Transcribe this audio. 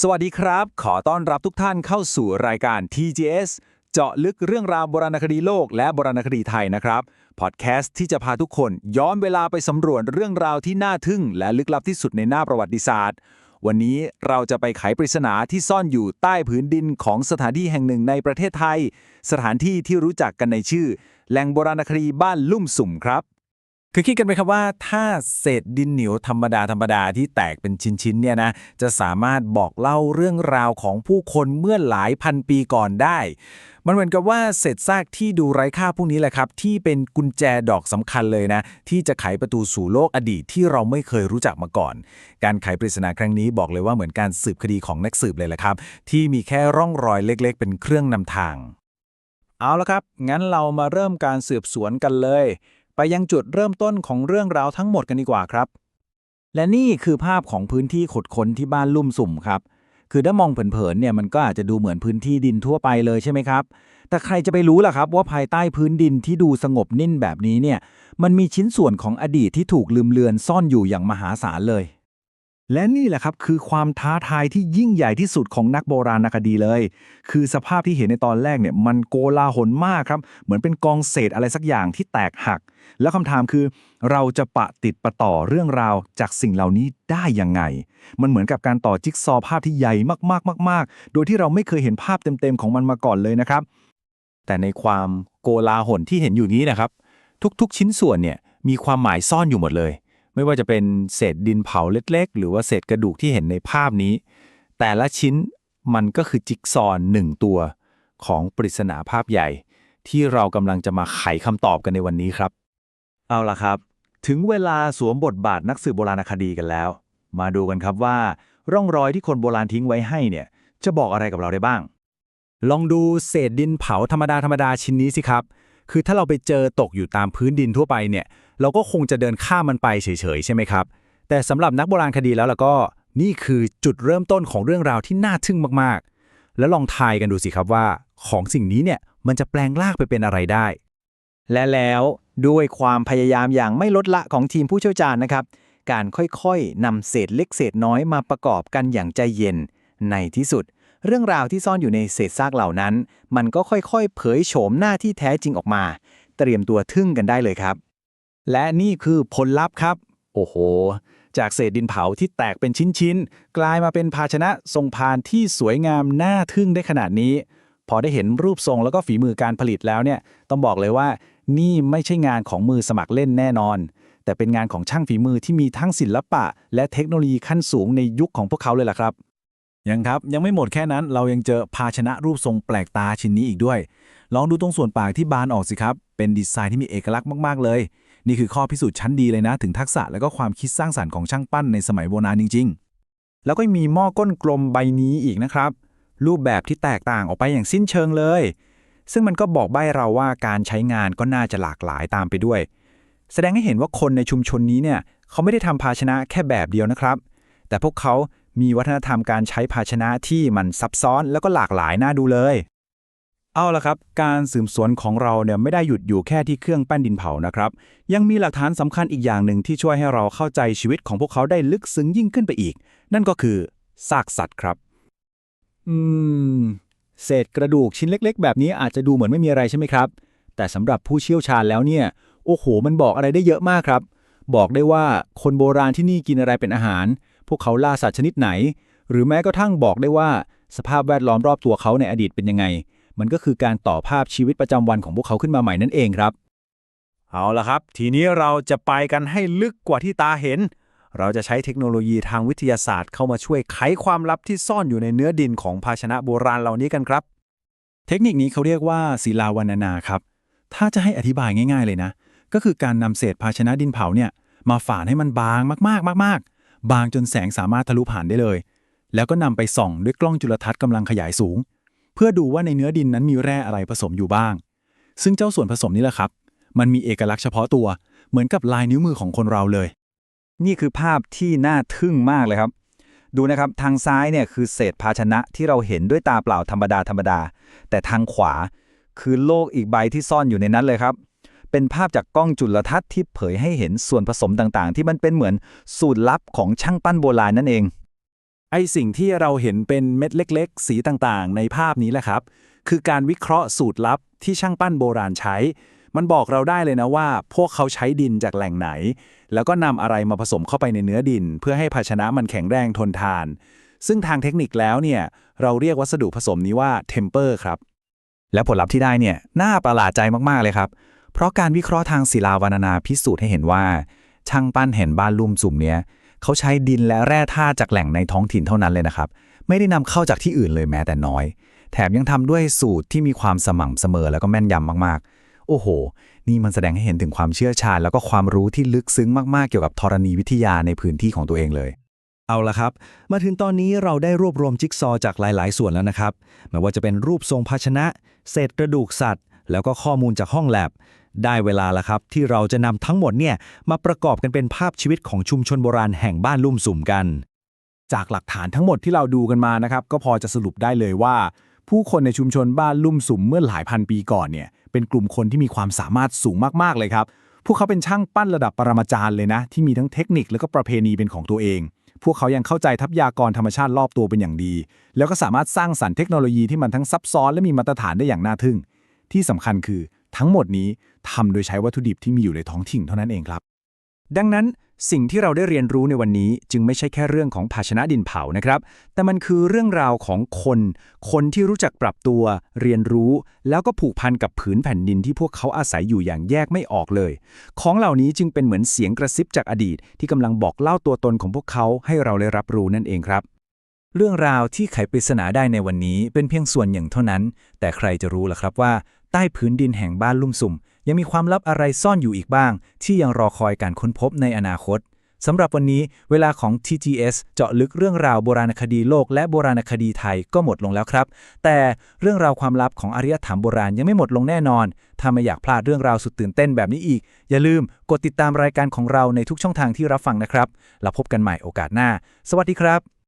สวัสดีครับ ขอต้อนรับทุกท่านเข้าสู่รายการ TGS เจาะลึกเรื่องราวโบราณคดีโลกและโบราณคดีไทยนะครับพอดแคสต์ที่จะพาทุกคนย้อนเวลาไปสำรวจเรื่องราวที่น่าทึ่ง และลึกลับที่สุดในหน้าประวัติศาสตร์ วันนี้เราจะไปไขปริศนาที่ซ่อนอยู่ใต้ผืนดินของสถานที่แห่งหนึ่งในประเทศไทย สถานที่ที่รู้จักกันในชื่อ แหล่งโบราณคดีบ้านลุ่มสุ่มครับ คือคิดกันไหมครับว่าถ้าเศษดินเหนียวธรรมดาธรรมดาที่แตกเป็นชิ้นๆเนี่ยนะจะสามารถบอกเล่าเรื่องราวของผู้คนเมื่อหลายพันปีก่อนได้ มันเหมือนกับว่าเศษซากที่ดูไร้ค่าพวกนี้แหละครับ ที่เป็นกุญแจดอกสำคัญเลยนะ ที่จะไขประตูสู่โลกอดีตที่เราไม่เคยรู้จักมาก่อน การไขปริศนาครั้งนี้บอกเลยว่าเหมือนการสืบคดีของนักสืบเลยแหละครับ ที่มีแค่ร่องรอยเล็ก ๆ เป็นเครื่องนำทาง เอาละครับ งั้นเรามาเริ่มการสืบสวนกันเลย ไปยังจุดเริ่มต้นของเรื่องราวทั้งหมดกันดีกว่าครับ และนี่คือภาพของพื้นที่ขุดค้นที่บ้านลุ่มสุ่มครับ คือถ้ามองเผินๆเนี่ยมันก็อาจจะดูเหมือนพื้นที่ดินทั่วไปเลยใช่ไหมครับ แต่ใครจะไปรู้ล่ะครับ ว่าภายใต้พื้นดินที่ดูสงบนิ่งแบบนี้เนี่ย มันมีชิ้นส่วนของอดีตที่ถูกลืมเลือนซ่อนอยู่อย่างมหาศาลเลย และนี่แหละครับคือความท้าทายที่ยิ่งใหญ่ที่สุดของนักโบราณคดีเลย คือสภาพที่เห็นในตอนแรกเนี่ยมันโกลาหลมากครับ เหมือนเป็นกองเศษอะไรสักอย่างที่แตกหัก แล้วคำถามคือเราจะปะติดปะต่อเรื่องราวจากสิ่งเหล่านี้ได้ยังไง มันเหมือนกับการต่อจิ๊กซอว์ภาพที่ใหญ่มากๆมากๆ โดยที่เราไม่เคยเห็นภาพเต็มๆของมันมาก่อนเลยนะครับ แต่ในความโกลาหลที่เห็นอยู่นี้นะครับ ทุกๆ ชิ้นส่วนเนี่ยมีความหมายซ่อนอยู่หมดเลย ไม่ว่าจะเป็นเศษดินเผาเล็กๆ หรือว่าเศษกระดูกที่เห็นในภาพนี้ แต่ละชิ้นมันก็คือจิ๊กซอว์หนึ่งตัวของปริศนาภาพใหญ่ ที่เรากำลังจะมาไขคำตอบกันในวันนี้ครับ เอาล่ะครับ ถึงเวลาสวมบทบาทนักสืบโบราณคดีกันแล้ว มาดูกันครับว่า ร่องรอยที่คนโบราณทิ้งไว้ให้เนี่ย จะบอกอะไรกับเราได้บ้าง ลองดูเศษดินเผาธรรมดาธรรมดาชิ้นนี้สิครับ คือถ้าเราไปเจอตกอยู่ตามพื้นดินทั่วไปเนี่ย เราก็คงจะเดินข้ามมันไปเฉยๆ ใช่ไหมครับ แต่สำหรับนักโบราณคดีแล้วล่ะก็นี่คือจุดเริ่มต้นของเรื่องราวที่น่าทึ่งมากๆ แล้วลองทายกันดูสิครับว่า ของสิ่งนี้เนี่ยมันจะแปลงร่างไปเป็นอะไรได้ และแล้วด้วยความพยายามอย่างไม่ลดละของทีมผู้เชี่ยวชาญนะครับ การค่อยๆนำเศษเล็กเศษน้อยมาประกอบกันอย่างใจเย็นในที่สุด เรื่องราวที่ซ่อนอยู่ในเศษซากเหล่านั้น มันก็ค่อยๆ เผยโฉมหน้าที่แท้จริงออกมา เตรียมตัวทึ่งกันได้เลยครับ และนี่คือผลลัพธ์ครับ โอ้โห จากเศษดินเผาที่แตกเป็นชิ้นๆ กลายมาเป็นภาชนะทรงพานที่สวยงามน่าทึ่งได้ขนาดนี้ พอได้เห็นรูปทรงแล้วก็ฝีมือการผลิตแล้วเนี่ย ต้องบอกเลยว่า นี่ไม่ใช่งานของมือสมัครเล่นแน่นอน แต่เป็นงานของช่างฝีมือที่มีทั้งศิลปะ และเทคโนโลยีขั้นสูงในยุคของพวกเขาเลยล่ะครับ ยังครับ ยังไม่หมดแค่นั้นเรายังเจอภาชนะรูปทรงแปลกตาชิ้นนี้อีกด้วย ลองดูตรงส่วนปากที่บานออกสิครับ เป็นดีไซน์ที่มีเอกลักษณ์มาก ๆ เลย นี่คือข้อพิสูจน์ชั้นดีเลยนะ ถึงทักษะและก็ความคิดสร้างสรรค์ของช่างปั้นในสมัยโบราณจริง ๆ แล้วก็มีหม้อก้นกลมใบนี้อีกนะครับ รูปแบบที่แตกต่างออกไปอย่างสิ้นเชิงเลย ซึ่งมันก็บอกใบ้เราว่าการใช้งานก็น่าจะหลากหลายตามไปด้วย แสดงให้เห็นว่าคนในชุมชนนี้เนี่ยเขาไม่ได้ทำภาชนะแค่แบบเดียวนะครับ แต่พวกเขามีวัฒนธรรมการใช้ภาชนะที่มันซับซ้อนแล้วก็หลากหลายน่าดูเลย เอาละครับ การสืบสวนของเราเนี่ยไม่ได้หยุดอยู่แค่ที่เครื่องปั้นดินเผานะครับ ยังมีหลักฐานสำคัญอีกอย่างหนึ่งที่ช่วยให้เราเข้าใจชีวิตของพวกเขาได้ลึกซึ้งยิ่งขึ้นไปอีก นั่นก็คือซากสัตว์ครับ อืม เศษกระดูกชิ้นเล็ก ๆ แบบนี้อาจจะดูเหมือนไม่มีอะไรใช่ไหมครับ แต่สำหรับผู้เชี่ยวชาญแล้วเนี่ย โอ้โห มันบอกอะไรได้เยอะมากครับ บอกได้ว่าคนโบราณที่นี่กินอะไรเป็นอาหาร วกเขาล่าสัตว์ชนิดไหน หรือแม้กระทั่งบอกได้ว่า สภาพแวดล้อมรอบตัวเขาในอดีตเป็นยังไง มันก็คือการต่อภาพชีวิตประจำวันของพวกเขาขึ้นมาใหม่นั่นเองครับ เอาละครับ ทีนี้เราจะไปกันให้ลึกกว่าที่ตาเห็น เราจะใช้เทคโนโลยีทางวิทยาศาสตร์เข้ามาช่วยไขความลับที่ซ่อนอยู่ในเนื้อดินของภาชนะโบราณเหล่านี้กันครับ เทคนิคนี้เขาเรียกว่าศิลาวรรณนาครับ ถ้าจะให้อธิบายง่าย ๆเลยนะ ก็คือการนำเศษภาชนะดินเผาเนี่ยมาฝานให้มันบางมากๆมากๆ บางจนแสงสามารถทะลุผ่านได้เลย แล้วก็นำไปส่องด้วยกล้องจุลทรรศน์กำลังขยายสูง เพื่อดูว่าในเนื้อดินนั้นมีแร่อะไรผสมอยู่บ้าง ซึ่งเจ้าส่วนผสมนี่แหละครับ มันมีเอกลักษณ์เฉพาะตัว เหมือนกับลายนิ้วมือของคนเราเลย นี่คือภาพที่น่าทึ่งมากเลยครับ ดูนะครับทางซ้ายเนี่ยคือเศษภาชนะที่เราเห็นด้วยตาเปล่าธรรมดาธรรมดา แต่ทางขวาคือโลกอีกใบที่ซ่อนอยู่ในนั้นเลยครับ เป็นภาพจากกล้องจุลทรรศน์ที่เผยให้เห็นส่วนผสมต่างๆ ที่มันเป็นเหมือนสูตรลับของช่างปั้นโบราณนั่นเอง ไอสิ่งที่เราเห็นเป็นเม็ดเล็ก ๆ สีต่างๆ ในภาพนี้แหละครับ คือการวิเคราะห์สูตรลับที่ช่างปั้นโบราณใช้ มันบอกเราได้เลยนะว่า พวกเขาใช้ดินจากแหล่งไหน แล้วก็นำอะไรมาผสมเข้าไปในเนื้อดิน เพื่อให้ภาชนะมันแข็งแรงทนทาน ซึ่งทางเทคนิคแล้วเนี่ยเราเรียกวัสดุผสมนี้ว่าเทมเปอร์ครับและผลลัพธ์ที่ได้เนี่ยน่าประหลาดใจมากๆเลยครับ เพราะการวิเคราะห์ทางศิลาวรรณนาพิสูจน์ให้เห็นว่า ช่างปั้นเห็นบ้านลุ่มสุ่มเนี้ยเขาใช้ดินและแร่ธาตุจากแหล่งในท้องถิ่นเท่านั้นเลยนะครับ ไม่ได้นำเข้าจากที่อื่นเลยแม้แต่น้อย แถมยังทำด้วยสูตรที่มีความสม่ำเสมอแล้วก็แม่นยำมากๆ โอ้โห นี่มันแสดงให้เห็นถึงความเชี่ยวชาญ แล้วก็ความรู้ที่ลึกซึ้งมากๆเกี่ยวกับธรณีวิทยาในพื้นที่ของตัวเองเลยเอาละครับ มาถึงตอนนี้เราได้รวบรวมจิ๊กซอจากหลาย ๆ ส่วนแล้วนะครับ ไม่ว่าจะเป็นรูปทรงภาชนะ เศษกระดูกสัตว์ แล้วก็ข้อมูลจากห้องแลบ ได้เวลาแล้วครับ ที่เราจะนำทั้งหมดเนี่ยมาประกอบกันเป็นภาพชีวิตของชุมชนโบราณแห่งบ้านลุ่มสุ่มกัน จากหลักฐานทั้งหมดที่เราดูกันมานะครับ ก็พอจะสรุปได้เลยว่า ผู้คนในชุมชนบ้านลุ่มสุ่มเมื่อหลายพันปีก่อนเนี่ยเป็นกลุ่มคนที่มีความสามารถสูงมากๆเลยครับ พวกเขาเป็นช่างปั้นระดับปรมาจารย์เลยนะ ที่มีทั้งเทคนิคและก็ประเพณีเป็นของตัวเอง พวกเขายังเข้าใจทรัพยากรธรรมชาติรอบตัวเป็นอย่างดี แล้วก็สามารถสร้างสรรค์เทคโนโลยีที่มันทั้งซับซ้อนและมีมาตรฐานได้อย่างน่าทึ่ง ที่สำคัญคือ ทั้งหมดนี้ทำโดยใช้วัตถุดิบที่มีอยู่ในท้องถิ่นเท่านั้นเองครับ ดังนั้นสิ่งที่เราได้เรียนรู้ในวันนี้จึงไม่ใช่แค่เรื่องของภาชนะดินเผานะครับ แต่มันคือเรื่องราวของคน คนที่รู้จักปรับตัว เรียนรู้ แล้วก็ผูกพันกับผืนแผ่นดินที่พวกเขาอาศัยอยู่อย่างแยกไม่ออกเลย ของเหล่านี้จึงเป็นเหมือนเสียงกระซิบจากอดีต ที่กำลังบอกเล่าตัวตนของพวกเขาให้เราได้รับรู้นั่นเองครับ เรื่องราวที่ไขปริศนาได้ในวันนี้เป็นเพียงส่วนหนึ่งเท่านั้น แต่ใครจะรู้ล่ะครับว่า ใต้พื้นดินแห่งบ้านลุ่มสุ่ม ยังมีความลับอะไรซ่อนอยู่อีกบ้าง ที่ยังรอคอยการค้นพบในอนาคตสำหรับวันนี้เวลาของ TGS เจาะลึกเรื่องราวโบราณคดีโลกและโบราณคดีไทยก็หมดลงแล้วครับ แต่เรื่องราวความลับของอารยธรรมโบราณยังไม่หมดลงแน่นอน ถ้าไม่อยากพลาดเรื่องราวสุดตื่นเต้นแบบนี้อีก อย่าลืมกดติดตามรายการของเราในทุกช่องทางที่รับฟังนะครับ แล้วพบกันใหม่โอกาสหน้า สวัสดีครับ